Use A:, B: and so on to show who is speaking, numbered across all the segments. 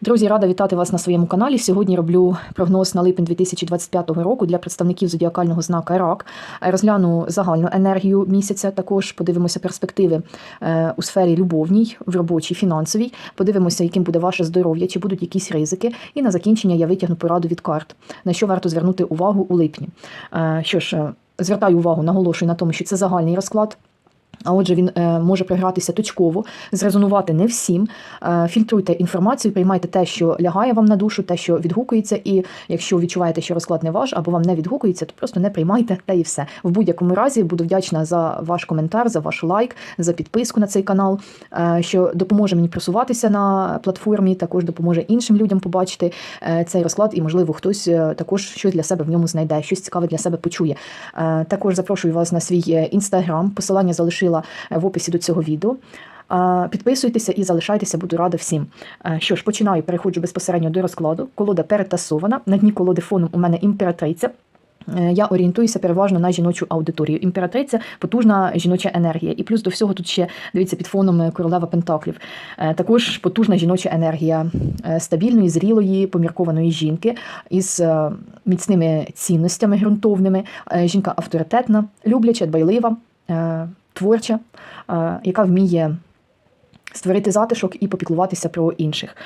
A: Друзі, рада вітати вас на своєму каналі. Сьогодні роблю прогноз на липень 2025 року для представників зодіакального знака Рак. Розгляну загальну енергію місяця. Також подивимося перспективи е, у сфері любовній, в робочій, фінансовій. Подивимося, яким буде ваше здоров'я, чи будуть якісь ризики. І на закінчення я витягну пораду від карт, на що варто звернути увагу у липні. Е, Що ж, е, звертаю увагу, наголошую на тому, що це загальний розклад. А отже, він е, може програтися точково, зрезонувати не всім. Е, фільтруйте інформацію, приймайте те, що лягає вам на душу, те, що відгукується. І якщо відчуваєте, що розклад не ваш або вам не відгукується, то просто не приймайте та і все. В будь-якому разі буду вдячна за ваш коментар, за ваш лайк, за підписку на цей канал, е, що допоможе мені просуватися на платформі, також допоможе іншим людям побачити цей розклад, і можливо хтось також щось для себе в ньому знайде, щось цікаве для себе почує. Також запрошую вас на свій інстаграм. Посилання залишила е, в описі до цього відео. Підписуйтеся і залишайтеся, буду рада всім. Е, Що ж, починаю, переходжу безпосередньо до розкладу. Колода перетасована. На дні колоди фоном у мене імператриця. Е, Я орієнтуюся переважно на жіночу аудиторію. Імператриця потужна жіноча енергія. І плюс до всього тут ще дивіться під фоном королева Пентаклів. Також потужна жіноча енергія стабільної, зрілої, поміркованої жінки із міцними цінностями ґрунтовними. Жінка авторитетна, любляча, дбайлива, творча, е, яка вміє створити затишок і попіклуватися про інших.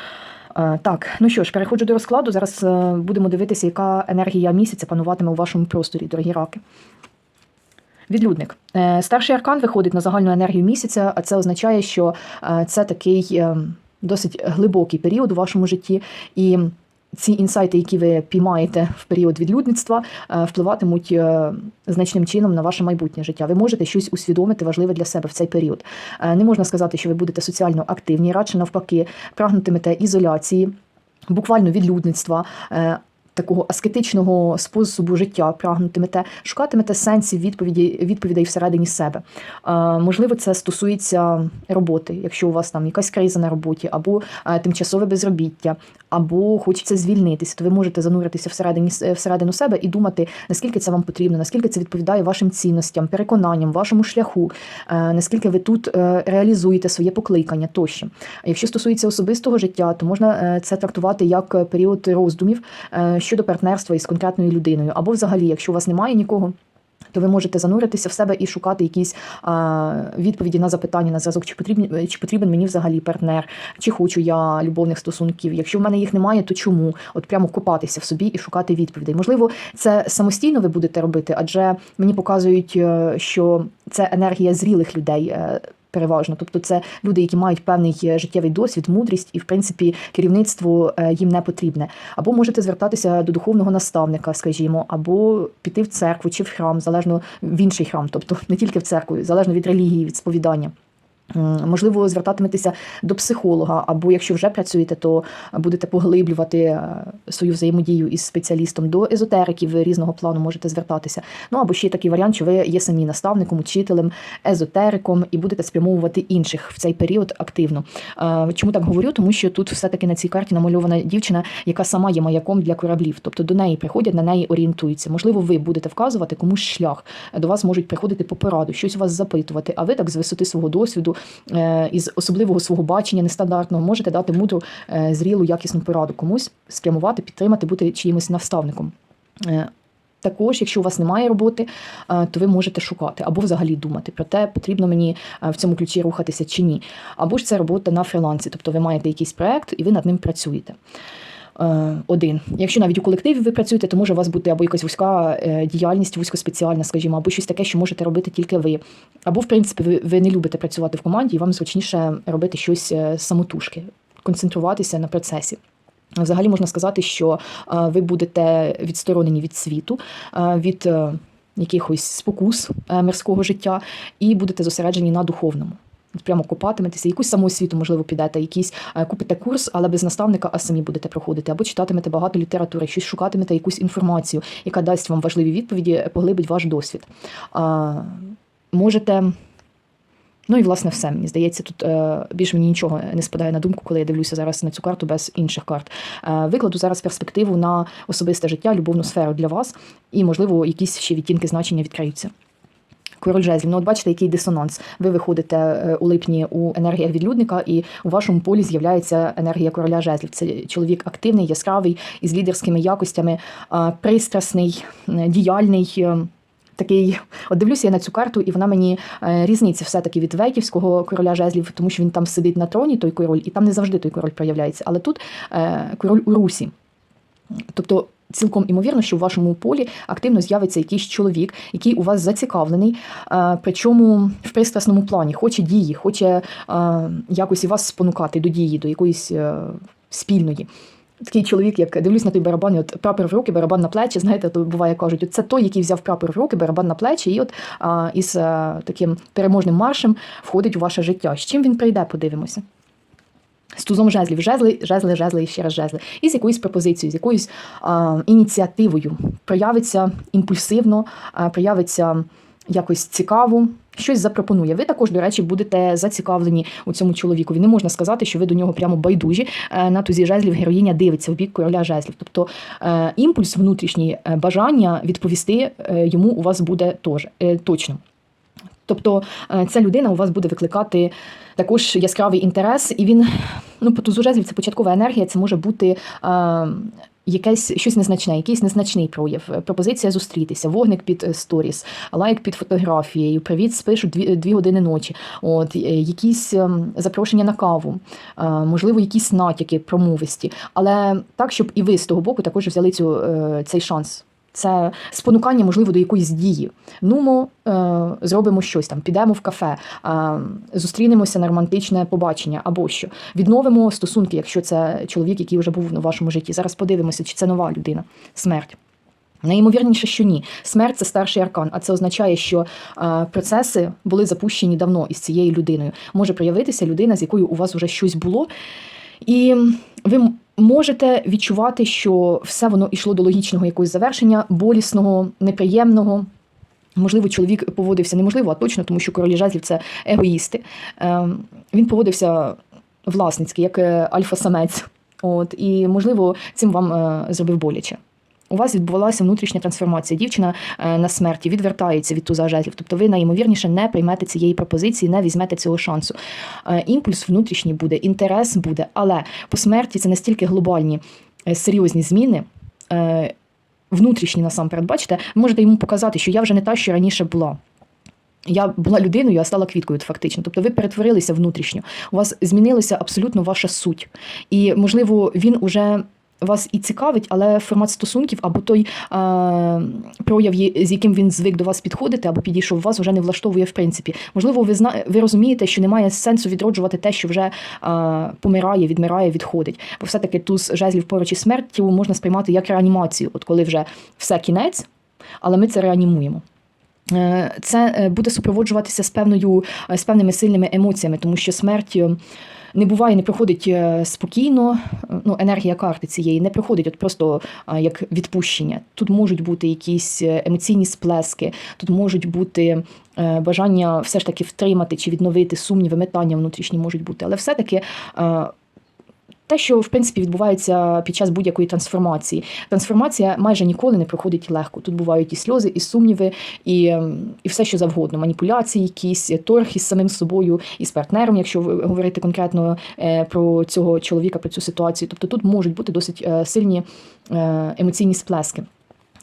A: Е, Так, ну що ж, переходжу до розкладу. Зараз е, будемо дивитися, яка енергія місяця пануватиме у вашому просторі, дорогі раки. Відлюдник. Старший аркан виходить на загальну енергію місяця, а це означає, що це такий е, досить глибокий період у вашому житті. І ці інсайти, які ви піймаєте в період відлюдництва, е, впливатимуть е, значним чином на ваше майбутнє життя. Ви можете щось усвідомити важливе для себе в цей період. Е, Не можна сказати, що ви будете соціально активні, радше навпаки, прагнутимете ізоляції, буквально відлюдництва. Такого аскетичного способу життя прагнутимете, шукатимете сенсів відповіді, відповідей всередині себе. Е, можливо, це стосується роботи, якщо у вас там якась криза на роботі, або е, тимчасове безробіття, або хочеться звільнитися, то ви можете зануритися всередині всередину себе і думати, наскільки це вам потрібно, наскільки це відповідає вашим цінностям, переконанням, вашому шляху, е, наскільки ви тут реалізуєте своє покликання тощо. Якщо стосується особистого життя, то можна це трактувати як період роздумів щодо партнерства із конкретною людиною, або взагалі, якщо у вас немає нікого. То ви можете зануритися в себе і шукати якісь а, відповіді на запитання на зв'язок, чи потрібні чи потрібен мені взагалі партнер, чи хочу я любовних стосунків. Якщо в мене їх немає, то чому? От прямо копатися в собі і шукати відповідей. Можливо, це самостійно ви будете робити, адже мені показують, е, що це енергія зрілих людей. Переважно, тобто це люди, які мають певний е, життєвий досвід, мудрість, і в принципі керівництво е, їм не потрібне. Або можете звертатися до духовного наставника, скажімо, або піти в церкву чи в храм, залежно в інший храм, тобто не тільки в церкву, залежно від релігії, від сповідання. Можливо, звертатиметеся до психолога, або якщо вже працюєте, то будете поглиблювати е, свою взаємодію із спеціалістом до езотериків різного плану можете звертатися. Ну або ще такий варіант, що ви є самі наставником, учителем, езотериком і будете спрямовувати інших в цей період активно. Е, Чому так говорю? Тому що тут все-таки на цій карті намальована дівчина, яка сама є маяком для кораблів, тобто до неї приходять, на неї орієнтуються. Можливо, ви будете вказувати комусь шлях. До вас можуть приходити по пораду, щось вас запитувати, а ви так з висоти свого досвіду, із особливого свого бачення нестандартного можете дати мудру, е, зрілу, якісну пораду комусь спрямувати, підтримати, бути чиїмось наставником. Е, Також, якщо у вас немає роботи, е, то ви можете шукати або взагалі думати про те, потрібно мені е, в цьому ключі рухатися чи ні. Або ж це робота на фрилансі, тобто ви маєте якийсь проект і ви над ним працюєте. Е, Один. Якщо навіть у колективі ви працюєте, то може у вас бути або якась вузька е, діяльність, вузькоспеціальна, скажімо, або щось таке, що можете робити тільки ви. Або, в принципі, ви, не любите працювати в команді, і вам зручніше робити щось е, самотужки, концентруватися на процесі. Взагалі можна сказати, що ви будете відсторонені від світу, від якихось спокус мирського життя, і будете зосереджені на духовному. Прямо копатиметеся, якусь самоосвіту, можливо, підете, якийсь е, купите курс, але без наставника, а самі будете проходити, або читатимете багато літератури, щось шукатимете якусь інформацію, яка дасть вам важливі відповіді, поглибить ваш досвід. А, можете. Ну і власне все. Мені здається, тут е, більше мені нічого не спадає на думку, коли я дивлюся зараз на цю карту без інших карт. Е, викладу зараз перспективу на особисте життя, любовну сферу для вас, і, можливо, якісь ще відтінки значення відкриються. Король жезлів. Ну, от бачите, який дисонанс. Ви виходите е, у липні у енергіях відлюдника, і у вашому полі з'являється енергія короля жезлів. Це чоловік активний, яскравий, із лідерськими якостями, пристрасний, діяльний. е, Такий, от дивлюся я на цю карту, і вона мені е, різниця все-таки від Вейківського короля жезлів, тому що він там сидить на троні, той король, і там не завжди той король проявляється. Але тут е, король у русі. Тобто цілком імовірно, що в вашому полі активно з'явиться якийсь чоловік, який у вас зацікавлений, е, причому в пристрасному плані, хоче дії, хоче е, якось і вас спонукати до дії, до якоїсь е, спільної. Такий чоловік, як дивлюсь на той барабан, і от прапор в руки, барабан на плечі. Знаєте, то буває кажуть, от це той, який взяв прапор в руки, барабан на плечі, і от а, із а, таким переможним маршем входить у ваше життя. З чим він прийде, подивимося. З тузом жезлів, жезли, жезли, жезли і ще раз жезли. І з якоюсь пропозицією, з якоюсь а, ініціативою. Проявиться імпульсивно, а, проявиться якось цікаво, щось запропонує. Ви також, до речі, будете зацікавлені у цьому чоловікові. Не можна сказати, що ви до нього прямо байдужі. Е, На тузі жезлів героїня дивиться в бік короля жезлів. Тобто е, імпульс внутрішній е, бажання відповісти йому у вас буде теж точно. Тобто е, ця людина у вас буде викликати також яскравий інтерес, і він, ну, по тузу жезлів це початкова енергія, це може бути е, якесь щось незначне, якийсь незначний прояв. Пропозиція зустрітися, вогник під е, сторіс, лайк під фотографією, привіт, спишуть дві, дві години ночі. От, е, якісь запрошення на каву, е, можливо, якісь натяки промовисті. Але так, щоб і ви з того боку також взяли цю, е, цей шанс. Це спонукання, можливо, до якоїсь дії. Нумо, е, зробимо щось там, підемо в кафе, е, зустрінемося на романтичне побачення або що. Відновимо стосунки, якщо це чоловік, який вже був у вашому житті. Зараз подивимося, чи це нова людина. Смерть. Найімовірніше, що ні. Смерть це старший аркан, а це означає, що е, процеси були запущені давно із цією людиною. Може проявитися людина, з якою у вас вже щось було. І ви можете відчувати, що все воно йшло до логічного якогось завершення, болісного, неприємного. Можливо, чоловік поводився неможливо, а точно, тому що королі жезлів це егоїсти. Ем, Він поводився власницьки, як е, альфа-самець. От, і, можливо, цим вам е, зробив боляче. У вас відбувалася внутрішня трансформація. Дівчина е, на смерті відвертається від туза жезлів. Тобто ви найімовірніше не приймете цієї пропозиції, не візьмете цього шансу. Е, Імпульс внутрішній буде, інтерес буде, але по смерті це настільки глобальні е, серйозні зміни. Внутрішні насамперед, бачите, можете йому показати, що я вже не та, що раніше була. Я була людиною, а стала квіткою, фактично. Тобто ви перетворилися внутрішньо. У вас змінилася абсолютно ваша суть. І, можливо, він уже вас і цікавить, але формат стосунків або той е, прояв, з яким він звик до вас підходити, або підійшов вас, вже не влаштовує в принципі. Можливо, ви зна... ви розумієте, що немає сенсу відроджувати те, що вже е, помирає, відмирає, відходить. Бо все-таки туз жезлів поруч із смертю можна сприймати як реанімацію, от коли вже все кінець, але ми це реанімуємо. Е, Це буде супроводжуватися з певною з певними сильними емоціями, тому що смерть не буває, не проходить е, спокійно. Е, Ну, енергія карти цієї не проходить от просто як відпущення. Тут можуть бути якісь е, емоційні сплески, тут можуть бути е, бажання все ж таки втримати чи відновити сумніви, метання внутрішні можуть бути, але все-таки. Те, що в принципі відбувається під час будь-якої трансформації. Трансформація майже ніколи не проходить легко. Тут бувають і сльози, і сумніви, і, ем, і все, що завгодно. Маніпуляції, якісь торг із самим собою, і з партнером, якщо говорити конкретно е, про цього чоловіка, про цю ситуацію. Тобто тут можуть бути досить е, сильні е, емоційні сплески.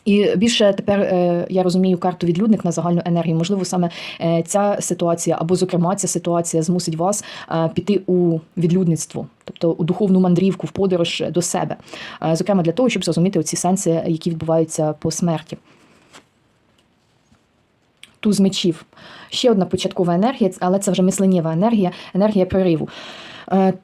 A: І більше тепер е, я розумію карту відлюдник на загальну енергію. Можливо, саме е, ця ситуація, або, зокрема, ця ситуація змусить вас е, піти у відлюдництво, тобто у духовну мандрівку, в подорож до себе. Зокрема, для того, щоб зрозуміти оці сенси, які відбуваються по смерті. Туз мечів. Ще одна початкова енергія, але це вже мисленнєва енергія, енергія прориву.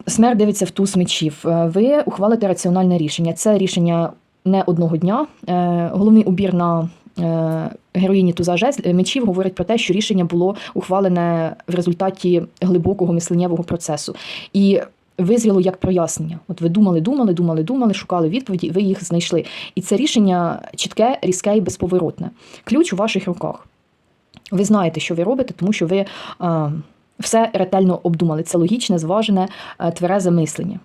A: Смерть дивиться в туз мечів. Ви ухвалите раціональне рішення. Це рішення не одного дня. Е, Головний убір на е, героїні туза жезл- мечів говорить про те, що рішення було ухвалене в результаті глибокого мисленнєвого процесу. І визріло як прояснення. От ви думали, думали, думали, думали, шукали відповіді, ви їх знайшли. І це рішення чітке, різке і безповоротне. Ключ у ваших руках. Ви знаєте, що ви робите, тому що ви а, все ретельно обдумали. Це логічне, зважене, тверезе мислення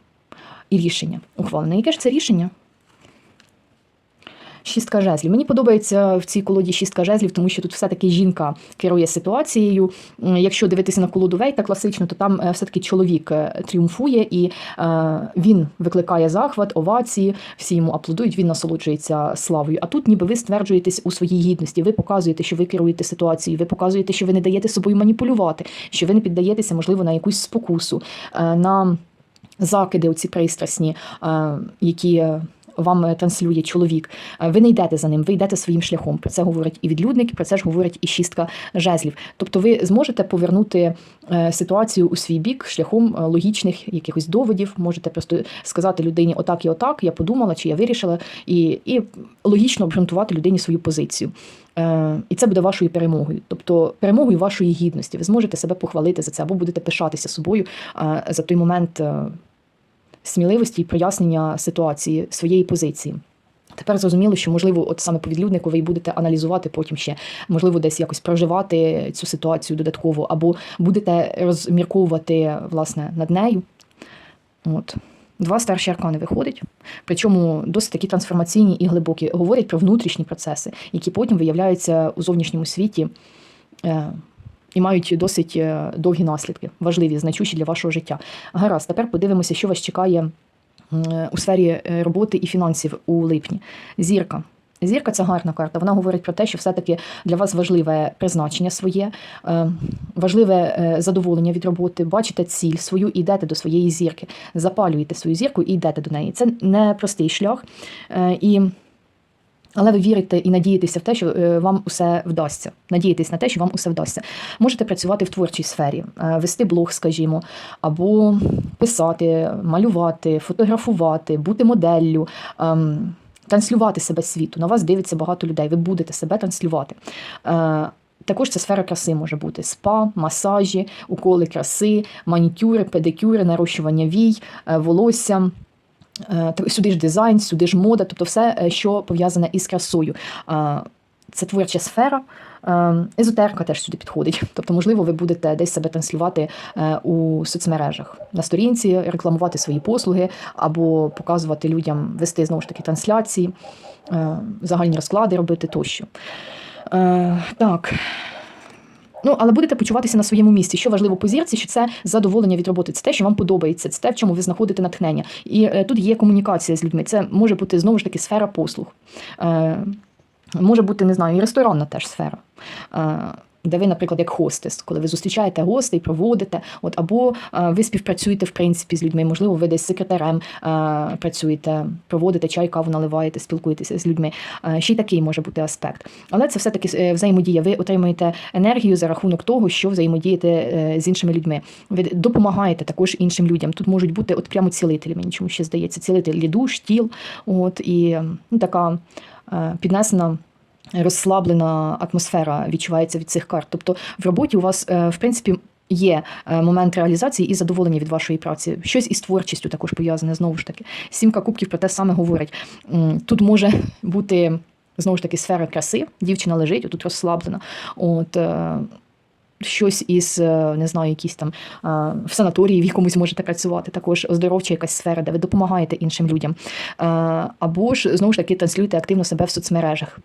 A: і рішення ухвалене. Яке ж це рішення? Шістка жезлів. Мені подобається в цій колоді шістка жезлів, тому що тут все-таки жінка керує ситуацією. Якщо дивитися на колоду Вейта класично, то там е, все-таки чоловік е, тріумфує і е, він викликає захват, овації, всі йому аплодують, він насолоджується славою. А тут ніби ви стверджуєтесь у своїй гідності, ви показуєте, що ви керуєте ситуацією, ви показуєте, що ви не даєте собою маніпулювати, що ви не піддаєтеся, можливо, на якусь спокусу, на закиди, оці пристрасні, які. Вам е, транслює чоловік, Е, ви не йдете за ним, ви йдете своїм шляхом. Про це говорить і відлюдник, про це ж говорить і шістка жезлів. Тобто, ви зможете повернути е, ситуацію у свій бік шляхом логічних якихось доводів. Можете просто сказати людині отак і отак, я подумала, чи я вирішила, і, і логічно обґрунтувати людині свою позицію. І це буде вашою перемогою, тобто перемогою вашої гідності. Ви зможете себе похвалити за це, або будете пишатися собою за той момент сміливості і прояснення ситуації своєї позиції. Тепер зрозуміло, що можливо, от саме по відлюднику ви будете аналізувати потім ще, можливо, десь якось проживати цю ситуацію додатково, або будете розмірковувати власне над нею. От. Два старші аркани виходять, причому досить такі трансформаційні і глибокі. Говорять про внутрішні процеси, які потім виявляються у зовнішньому світі е, і мають досить е, довгі наслідки, важливі, значущі для вашого життя. Гаразд, тепер подивимося, що вас чекає у сфері е, роботи і фінансів у липні. Зірка. Зірка це гарна карта. Вона говорить про те, що все-таки для вас важливе призначення своє, е, важливе задоволення від роботи, бачите ціль свою і йдете до своєї зірки, запалюєте свою зірку і йдете до неї. Це не простий шлях. І але ви вірите і надієтеся в те, що е, вам усе вдасться. Надієтесь на те, що вам усе вдасться. Можете працювати в творчій сфері, е, вести блог, скажімо, або писати, малювати, фотографувати, бути моделлю. ем, Транслювати себе світу. На вас дивиться багато людей. Ви будете себе транслювати. Е, також це сфера краси може бути: спа, масажі, уколи краси, манікюри, педикюри, нарощування вій, волосся. Е, Сюди ж дизайн, сюди ж мода, тобто все, е, що пов'язане із красою. Е, Це творча сфера. Е, Езотерика теж сюди підходить. Тобто, можливо, ви будете десь себе транслювати у соцмережах на сторінці, рекламувати свої послуги або показувати людям, вести знову ж таки трансляції, загальні розклади робити тощо. Так. Ну, але будете почуватися на своєму місці. Що важливо по зірці, що це задоволення від роботи, це те, що вам подобається, це те, в чому ви знаходите натхнення. І е, тут є комунікація з людьми. Це може бути знову ж таки сфера послуг. Е, може бути, не знаю, і ресторанна теж сфера. Е, де ви, наприклад, як хостес, коли ви зустрічаєте гостей, проводите, от або е, ви співпрацюєте в принципі з людьми, можливо, ви десь секретарем е, працюєте, проводите чай, каву наливаєте, спілкуєтеся з людьми. Е, ще й такий може бути аспект. Але це все-таки взаємодія. Ви отримуєте енергію за рахунок того, що взаємодієте з іншими людьми. Ви допомагаєте також іншим людям. Тут можуть бути от прямо цілителі, мені чому ще здається, цілителі душ, тіл, от і ну, така піднесена. Розслаблена атмосфера відчувається від цих карт. Тобто в роботі у вас, е, в принципі, є е, момент реалізації і задоволення від вашої праці. Щось із творчістю також пов'язане знову ж таки. Сімка кубків про те саме говорить. Тут може бути знову ж таки сфера краси. Дівчина лежить, отут розслаблена. От е, щось із не знаю, якісь там в санаторії в якомусь можете працювати, також оздоровча якась сфера, де ви допомагаєте іншим людям. Або ж знову ж таки транслюєте активно себе в соцмережах.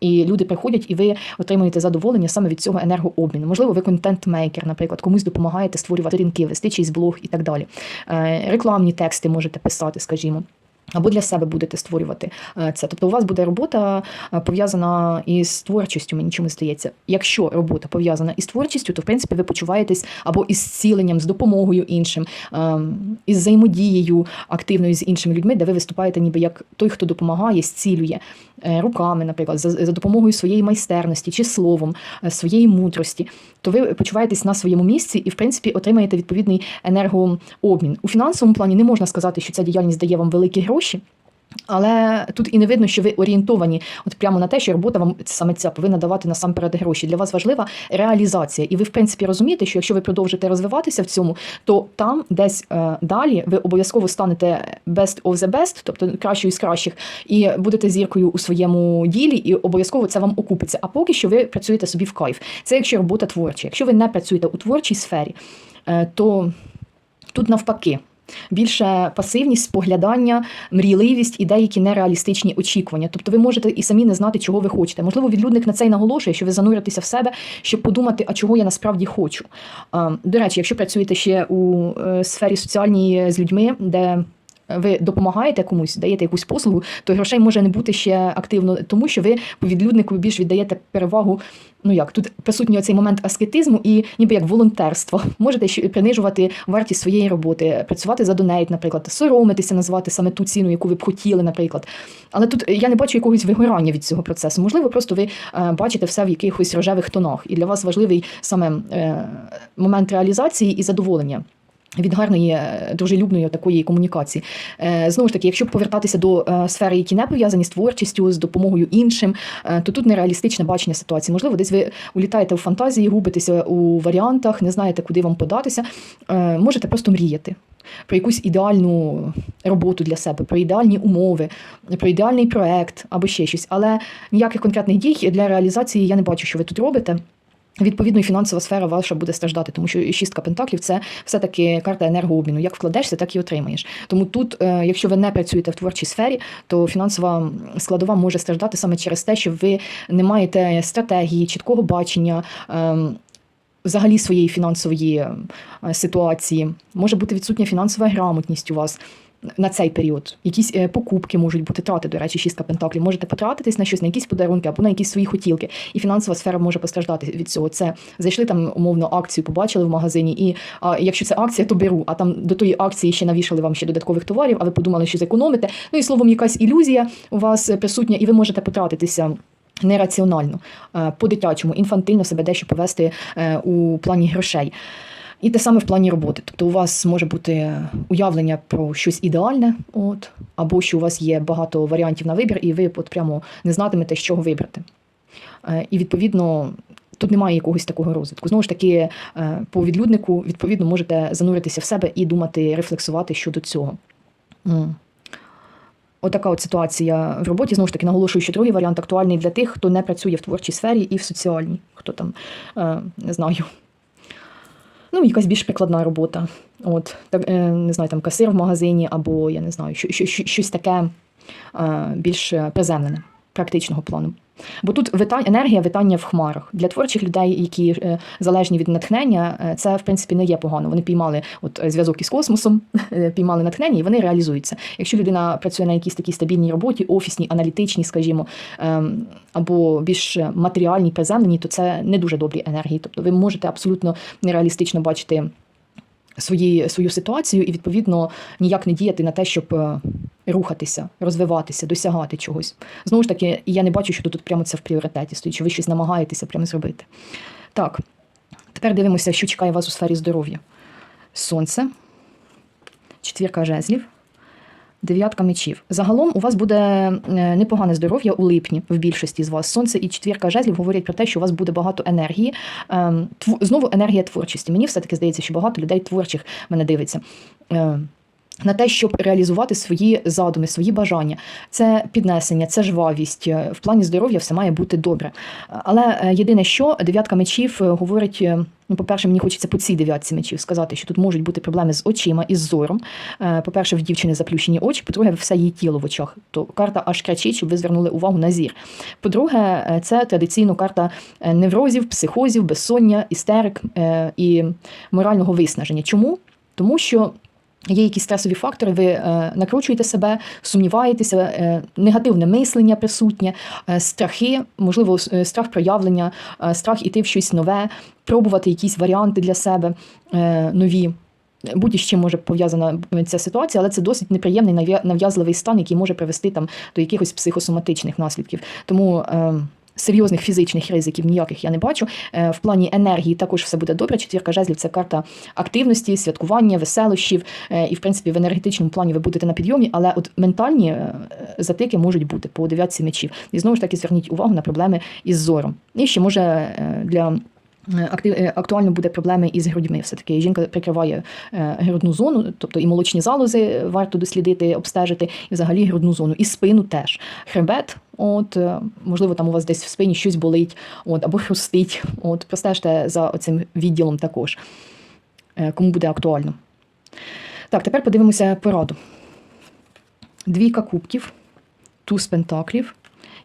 A: І люди приходять, і ви отримуєте задоволення саме від цього енергообміну. Можливо, ви контент-мейкер, наприклад, комусь допомагаєте створювати ринки, вести чийсь блог і так далі. Е, Рекламні тексти можете писати, скажімо. Або для себе будете створювати е, це. Тобто у вас буде робота е, пов'язана із творчістю, мені чомусь здається. Якщо робота пов'язана із творчістю, то в принципі ви почуваєтесь або із зціленням, з допомогою іншим, ем, із взаємодією активною з іншими людьми, де ви виступаєте ніби як той, хто допомагає, зцілює е, руками, наприклад, за, допомогою своєї майстерності чи словом, своєї мудрості, то ви почуваєтесь на своєму місці і, в принципі, отримаєте відповідний енергообмін. У фінансовому плані не можна сказати, що ця діяльність дає вам великі гроші. Але тут і не видно, що ви орієнтовані от прямо на те, що робота вам саме ця повинна давати насамперед гроші. Для вас важлива реалізація. І ви, в принципі, розумієте, що якщо ви продовжите розвиватися в цьому, то там десь е, далі ви обов'язково станете best of the best, тобто кращою з кращих, і будете зіркою у своєму ділі, і обов'язково це вам окупиться. А поки що ви працюєте собі в кайф. Це якщо робота творча. Якщо ви не працюєте у творчій сфері, е, то тут навпаки. Більше пасивність, споглядання, мрійливість і деякі нереалістичні очікування. Тобто ви можете і самі не знати, чого ви хочете. Можливо, відлюдник на це й наголошує, що ви зануритеся в себе, щоб подумати, а чого я насправді хочу. До речі, якщо працюєте ще у е, сфері соціальній з людьми, де ви допомагаєте комусь, даєте якусь послугу, то грошей може не бути ще активно, тому що ви відлюднику більш віддаєте перевагу. Ну як тут присутній оцей момент аскетизму і ніби як волонтерство. Можете принижувати вартість своєї роботи, працювати за донейт, наприклад, соромитися, назвати саме ту ціну, яку ви б хотіли, наприклад. Але тут я не бачу якогось вигорання від цього процесу. Можливо, просто ви е, бачите все в якихось рожевих тонах, і для вас важливий саме е, момент реалізації і задоволення. Від гарної е, дружелюбної такої комунікації. Е, Знову ж таки, якщо повертатися до е, сфери, які не пов'язані з творчістю, з допомогою іншим, то тут нереалістичне бачення ситуації. Можливо, десь ви улітаєте в фантазії, губитеся у варіантах, не знаєте, куди вам податися. Можете просто мріяти. Про якусь ідеальну роботу для себе, про ідеальні умови, про ідеальний проект або ще щось. Але ніяких конкретних дій для реалізації я не бачу, що ви тут робите. Відповідно, і фінансова сфера ваша буде страждати, тому що шістка пентаклів це все-таки карта енергообміну. Як вкладешся, так і отримаєш. Тому тут, е, якщо ви не працюєте в творчій сфері, то фінансова складова може страждати саме через те, що ви не маєте стратегії, чіткого бачення. ем, Взагалі своєї фінансової е, ситуації може бути відсутня фінансова грамотність у вас на цей період. Якісь е, покупки можуть бути трати, до речі, шістка пентаклів. Можете потратитись на щось, на якісь подарунки або на якісь свої хотілки. І фінансова сфера може постраждати від цього. Це зайшли там умовно акцію, побачили в магазині, і а, якщо це акція, то беру. А там до тої акції ще навішали вам ще додаткових товарів, а ви подумали, що зекономите. Ну і словом, якась ілюзія у вас присутня, і ви можете потратитися. Нераціонально, е, по-дитячому, інфантильно себе дещо повести е, у плані грошей. І те саме в плані роботи. Тобто у вас може бути уявлення про щось ідеальне, от, або що у вас є багато варіантів на вибір, і ви от прямо не знатимете, з чого вибрати. Е, І відповідно. Тут немає якогось такого розвитку. Знову ж таки, е, по відлюднику, відповідно, можете зануритися в себе і думати, рефлексувати щодо цього. Отака от ситуація в роботі. Знову ж таки, наголошую, що другий варіант актуальний для тих, хто не працює в творчій сфері і в соціальній, хто там, е, не знаю, ну, якась більш прикладна робота. От, е, не знаю, там касир в магазині, або я не знаю, що, що, що, щось таке е, більш приземлене, практичного плану. Бо тут витань, енергія витання в хмарах. Для творчих людей, які е, залежні від натхнення, е, це в принципі не є погано. Вони піймали от е, зв'язок із космосом, піймали натхнення, і вони реалізуються. Якщо людина працює на якійсь такій стабільній роботі, офісній, аналітичній, скажімо, ем, або більш матеріальній, приземленій, то це не дуже добрі енергії. Тобто ви можете абсолютно нереалістично бачити свої, свою ситуацію і, відповідно, ніяк не діяти на те, щоб рухатися, розвиватися, досягати чогось. Знову ж таки, я не бачу, що тут прямо це в пріоритеті стоїть, що ви щось намагаєтеся прямо зробити. Так, тепер дивимося, що чекає вас у сфері здоров'я. Сонце, четвірка жезлів. Дев'ятка мечів. Загалом у вас буде е, непогане здоров'я у липні в більшості з вас. Сонце і четвірка жезлів говорять про те, що у вас буде багато енергії. Ем, Знову енергія творчості. Мені все-таки здається, що багато людей творчих мене дивиться. На те, щоб реалізувати свої задуми, свої бажання, це піднесення, це жвавість. Е, В плані здоров'я все має бути добре. Але е, єдине, що дев'ятка мечів е, говорить. Ну, по-перше, мені хочеться по цій дев'ятці мечів сказати, що тут можуть бути проблеми з очима і з зором. По-перше, в дівчини заплющені очі, по-друге, все її тіло в очах. То карта аж кричить, щоб ви звернули увагу на зір. По-друге, це традиційно карта неврозів, психозів, безсоння, істерик і морального виснаження. Чому? Тому що. Є якісь стресові фактори, ви е, накручуєте себе, сумніваєтеся, е, негативне мислення присутнє, е, страхи, можливо, страх проявлення, страх іти в щось нове, пробувати якісь варіанти для себе нові. Будь-з чим може пов'язана ця ситуація, але це досить неприємний нав'язливий стан, який може привести там до якихось психосоматичних наслідків. Тому е, серйозних фізичних ризиків ніяких я не бачу. Е, в плані енергії також все буде добре. Четвірка жезлів це карта активності, святкування, веселощів. Е, і, в принципі, в енергетичному плані ви будете на підйомі, але от ментальні е, затики можуть бути по дев'ятці мечів. І знову ж таки зверніть увагу на проблеми із зором. І ще може для. Е, е, Актуально буде проблеми із грудьми. Все таки жінка прикриває е, грудну зону, тобто і молочні залози варто дослідити, обстежити, і взагалі грудну зону, і спину теж. Хребет, от можливо, там у вас десь в спині щось болить, от або хрустить. От простежте за цим відділом також, кому буде актуально. Так, тепер подивимося пораду. Двійка кубків, туз пентаклів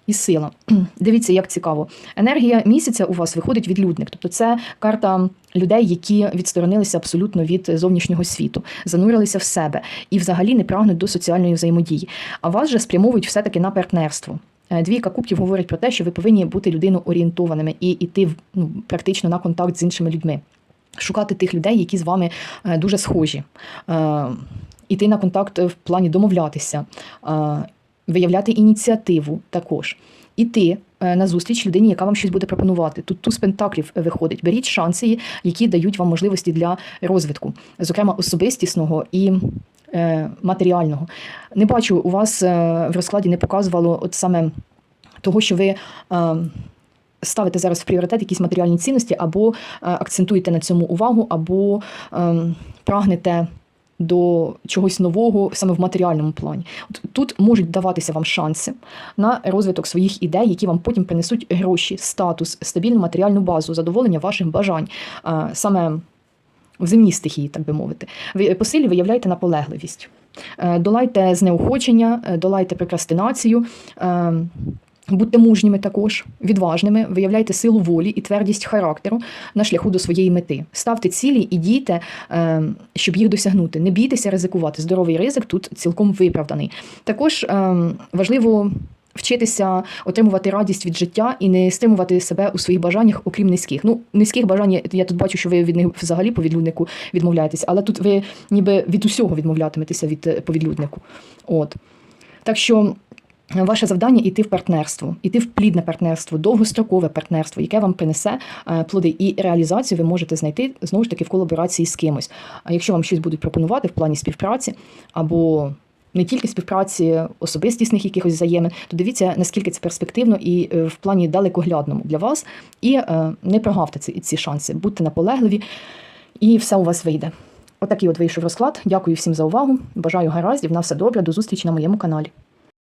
A: і сила. Дивіться, як цікаво. Енергія місяця у вас виходить відлюдник. Тобто це карта людей, які відсторонилися абсолютно від зовнішнього світу, занурилися в себе і взагалі не прагнуть до соціальної взаємодії. А вас же спрямовують все-таки на партнерство. Е, Двійка кубків говорить про те, що ви повинні бути людину орієнтованими і йти ну, практично на контакт з іншими людьми. Шукати тих людей, які з вами е, дуже схожі. Е, Іти на контакт в плані домовлятися, виявляти ініціативу також. Іти е, на зустріч людині, яка вам щось буде пропонувати. Тут туз пентаклів е, виходить. Беріть шанси, які дають вам можливості для розвитку, зокрема особистісного і е, матеріального. Не бачу, у вас в розкладі не показувало от саме того, що ви. Ставите зараз в пріоритет якісь матеріальні цінності, або акцентуєте на цьому увагу, або ем, прагнете до чогось нового саме в матеріальному плані. От тут можуть даватися вам шанси на розвиток своїх ідей, які вам потім принесуть гроші, статус, стабільну матеріальну базу, задоволення ваших бажань, е, саме в земній стихії, так би мовити. Ви по силі виявляєте наполегливість. Е, Долайте знеохочення, е, долайте прокрастинацію. Будьте мужніми також, відважними, виявляйте силу волі і твердість характеру на шляху до своєї мети. Ставте цілі і дійте, е, щоб їх досягнути. Не бійтеся ризикувати. Здоровий ризик тут цілком виправданий. Також е, важливо вчитися отримувати радість від життя і не стримувати себе у своїх бажаннях, окрім низьких. Ну, низьких бажань, я тут бачу, що ви від них взагалі по відлюднику відмовляєтесь, але тут ви ніби від усього відмовлятиметеся від е, повідлюднику. От. Так що. Ваше завдання іти в партнерство, іти в плідне партнерство, довгострокове партнерство, яке вам принесе е, плоди. І реалізацію ви можете знайти знову ж таки в колаборації з кимось. А якщо вам щось будуть пропонувати в плані співпраці або не тільки співпраці особистісних якихось взаємин, то дивіться, наскільки це перспективно і е, в плані далекоглядному для вас. І е, не прогавте ці, ці шанси, будьте наполегливі, і все у вас вийде. Отакий от вийшов розклад. Дякую всім за увагу. Бажаю гараздів. На все добре. До зустрічі на моєму каналі.